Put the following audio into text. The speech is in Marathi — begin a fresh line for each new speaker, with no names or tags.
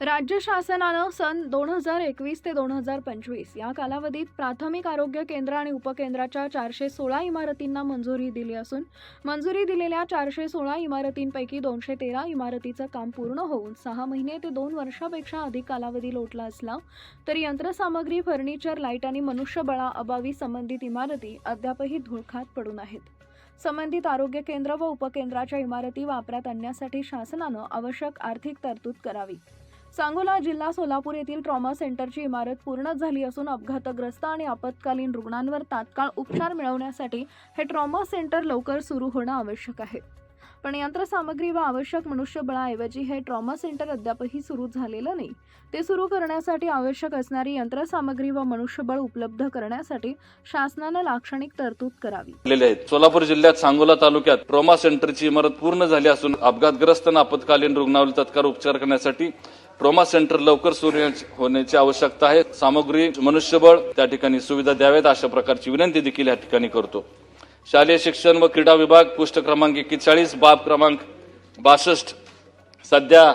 राज्य शासनानं सन दोन हजार एकवीस ते दोन हजार पंचवीस या कालावधीत प्राथमिक आरोग्य केंद्र आणि उपकेंद्राच्या चारशे सोळा इमारतींना मंजुरी दिली असून मंजुरी दिलेल्या चारशे सोळा इमारतींपैकी दोनशे तेरा इमारतीचं काम पूर्ण होऊन सहा महिने ते दोन वर्षापेक्षा अधिक कालावधी लोटला असला तरी यंत्रसामग्री फर्निचर लाइट आणि मनुष्यबळाअभावी संबंधित इमारती अद्यापही धुळखात पडून आहेत. संबंधित आरोग्य केंद्र व उपकेंद्राच्या इमारती वापरात आणण्यासाठी शासनानं आवश्यक आर्थिक तरतूद करावी. सांगोला जिल्हा सोलापूर येथील ट्रॉमा सेंटरची इमारत पूर्ण झाली असून अपघातग्रस्त आणि आपत्कालीन रुग्णांवर तात्काळ उपचार मिळवण्यासाठी हे ट्रॉमा सेंटर लवकर सुरू होणं आवश्यक आहे. पण यंत्रसामग्री व आवश्यक मनुष्यबळाऐवजी हे ट्रॉमा सेंटर अद्यापही सुरू झालेलं नाही. ते सुरू करण्यासाठी आवश्यक असणारी यंत्रसामग्री व मनुष्यबळ उपलब्ध करण्यासाठी शासनानं लाक्षणिक तरतूद करावी.
सोलापूर जिल्ह्यात सांगोला तालुक्यात ट्रॉमा सेंटरची इमारत पूर्ण झाली असून अपघातग्रस्त आणि आपत्कालीन रुग्णावर तत्काळ उपचार करण्यासाठी ट्रोमा सेंटर लवकर सुरू होण्याची आवश्यकता आहे. सामग्री मनुष्यबळ त्या ठिकाणी सुविधा द्याव्यात अशा प्रकारची विनंती देखील या ठिकाणी करतो. शालेय शिक्षण व क्रीडा विभाग पृष्ठ क्रमांक एक्केचाळीस बाब क्रमांक बासष्ट. सध्या